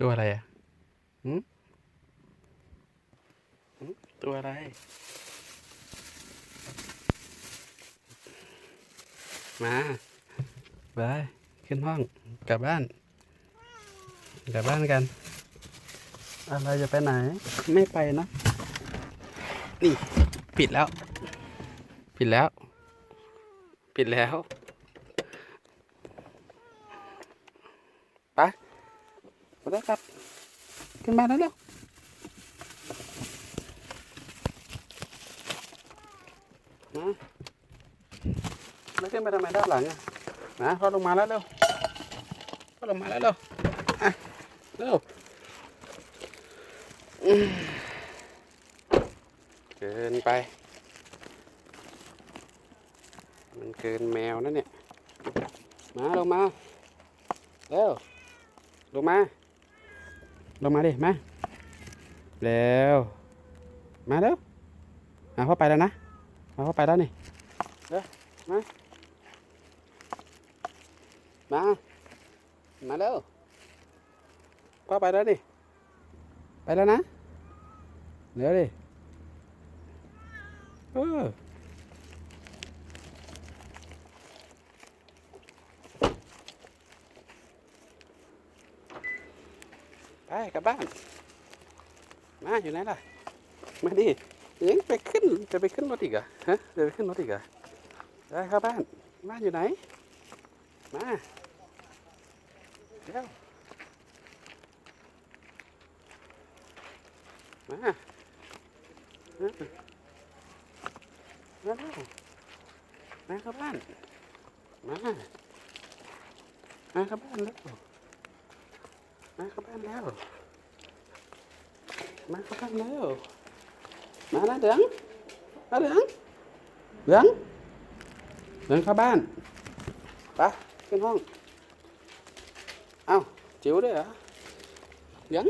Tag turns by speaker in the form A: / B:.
A: ตัวอะไรอะหืมหืมตัวอะไร มาไปขึ้นห้อง กลับบ้าน กลับบ้านกัน อะไรจะไปไหน ไม่ไปนะ นี่ ปิดแล้ว ปิดแล้ว ปิดแล้ว ไป มาแล้วครับขึ้นมาแล้วเร็วมาแล้วขึ้นไปทำไมด้านหลังอะนะพ่อลงมาแล้วเร็วพ่อลงมาแล้วเร็วอะเร็วเกินไป มันเกินแมวนะเนี่ย มาลงมา เร็ว ลงมา ลงมาดิ มาเร็วมาเร็วมาพ่อไปแล้วนะ มาพ่อไปแล้วนี่เร็วมามามาเร็วพ่อไปแล้วดิไปแล้วนะเร็วดิเออ ไปกลับบ้าน มาอยู่ไหนล่ะ มาดิเอ็งไปขึ้นจะไปขึ้นรถอีกเหรอฮะจะไปขึ้นรถอีกเหรอได้เข้าบ้านบ้านอยู่ไหน มาเร็วมามามาเร็วมาเข้าบ้าน มามาเข้าบ้านแล้ว มาเข้าบ้านแล้ว มาเข้าบ้านแล้ว มาแล้วเหลืองมาเหลืองเหลืองเหลืองเข้าบ้านไปขึ้นห้อง เอ้าจิ๋วด้วยเหรอเหลือง